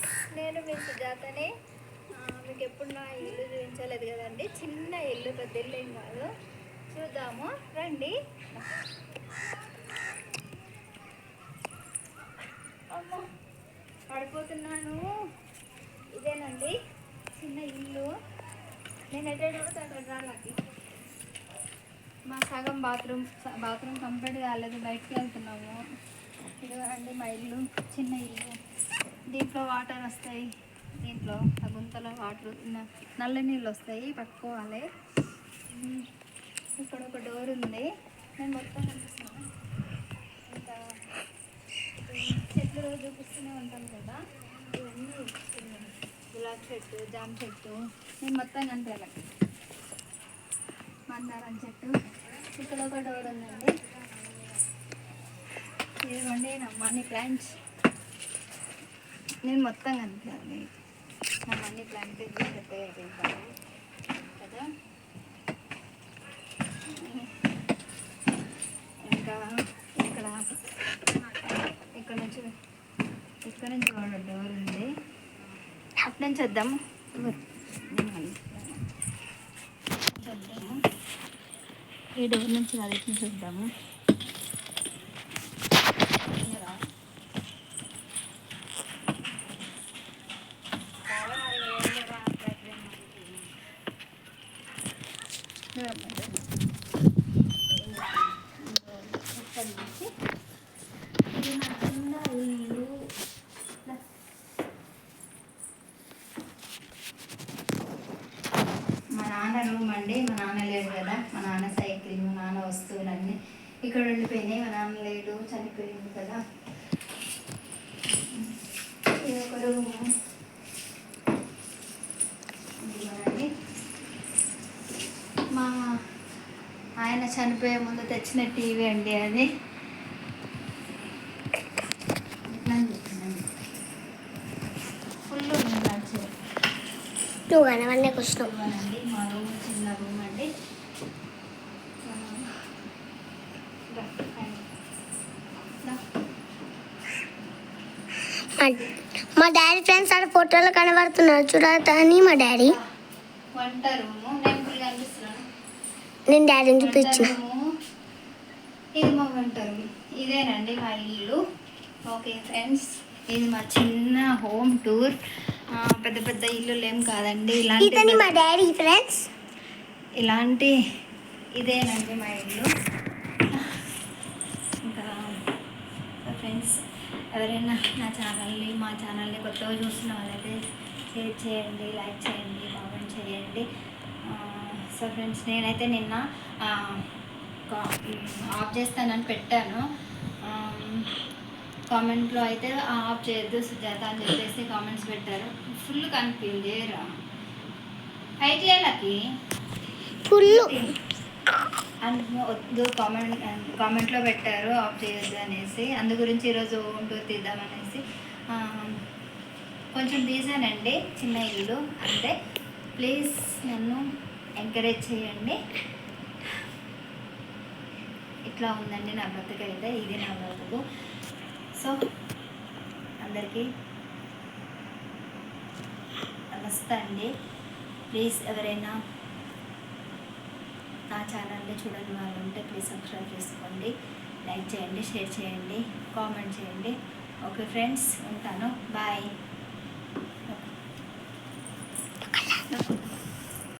Friends నేను మీ సుజాతని. మీకు ఎప్పుడు నా ఇల్లు చూపించలేదు కదండి. చిన్న ఇల్లు పెద్ద ఇల్లు ఏం కాదు. చూద్దాము. రండి. అమ్మో పడిపోతున్నాను. ఇదేనండి. చిన్న ఇల్లు. నేను ఎక్కడ పడితే అక్కడ మా సగం బాత్రూమ్ బాత్రూమ్ కంప్లీట్ కాలేదు. బయటకు వెళ్తున్నాము. ఇదిగోండి మా ఇల్లు. చిన్న ఇల్లు. దీంట్లో వాటర్ వస్తాయి. దీంట్లో ఆ గుంతలో వాటర్ నల్ల నీళ్ళు వస్తాయి. పట్టుకోవాలి. ఇక్కడ ఒక డోర్ ఉంది. నేను మొత్తం కనిపిస్తున్నాను. ఇంకా చెట్లు రోజు చూపిస్తూనే ఉంటాం కదా. ఇవన్నీ గులాబ్ చెట్టు జామ చెట్టు. నేను మొత్తం కనిపించాలి. మందారం చెట్టు. ఇక్కడ ఒక డోర్ ఉందండి. ఇదిగోండి నా మనీ ప్లాంట్స్. నేను మొత్తం కనిపించాలి అన్ని మనీ ప్లాంట్ పెద్దగా కదా? ఇంకా ఇక్కడ ఇక్కడ నుంచి ఇక్కడ నుంచి వాళ్ళ డోర్ ఉంది. అటు నుంచి వద్దాము. ఈ డోర్ నుంచి అది చూద్దాము రా. ఇక్కడి నుంచి ఇది నా చిన్న ఇల్లు మా నాన్న రూమ్ అండి. మా నాన్న లేడు కదా. మా నాన్న సైకిల్ మా నాన్న వస్తువులన్నీ ఇక్కడ ఉండిపోయినాయి మా నాన్న లేడు చనిపోయింది కదా. ఇది ఒక రూము. మా ఆయన చనిపోయే ముందు తెచ్చిన టీవీ అండి అది. ఫుల్ నువ్వు కనవన్నీ కూర్చున్నావు ఇవ్వనండి మా రూమ్ చిన్న రూమ్ అండి ఆ, రా, ఆయన. రా. మా- డాడీ ఫ్రెండ్స్ ఆడ ఫోటోలు కనబడుతున్నారు. చూడతా అని మా డాడీ వంట రూము నేను డాడీని చూపించిన. ఇది మా వంట రూమ్. ఇదేనండి మా ఇల్లు. ఓకే ఫ్రెండ్స్ ఇది మా చిన్న హోమ్ టూర్. పెద్ద పెద్ద ఇల్లులు ఏం కాదండి. ఇలాంటి మా డాడీ ఫ్రెండ్స్ ఇలాంటి ఇదేనండి మా ఇల్లు ఇంకా ఫ్రెండ్స్. ఎవరైనా నా ఛానల్ని మా ఛానల్ని కొత్తగా చూస్తున్న వాళ్ళైతే షేర్ చేయండి లైక్ చేయండి కామెంట్ చేయండి. సో ఫ్రెండ్స్ నేనైతే నిన్న ఆఫ్ చేస్తానని పెట్టాను. కామెంట్లో అయితే ఆఫ్ చేయొద్దు సుజాత అని చెప్పేసి కామెంట్స్ పెట్టారు. ఫుల్ కనిపించింది రా హైట్ చేయలకి ఫుల్ వద్దు కామెంట్ కామెంట్లో పెట్టారు ఆఫ్ చేయొద్దు అనేసి. అందు గురించి ఈరోజు ఉంటూ టూర్ తీద్దామనేసి కొంచెం తీసానండి చిన్న ఇల్లు అంటే ప్లీజ్ నన్ను ఎంకరేజ్ చేయండి. ఇట్లా ఉందండి నా బ్రతుకైతే ఇది నా బ్రతుకు. సో అందరికీ నమస్తే అండి. ప్లీజ్ ఎవరైనా నా ఛానల్ని చూడని వాళ్ళు ఉంటే ప్లీజ్ సబ్స్క్రైబ్ చేసుకోండి. లైక్ చేయండి షేర్ చేయండి కామెంట్ చేయండి. ఓకే ఫ్రెండ్స్ ఉంటాను. బాయ్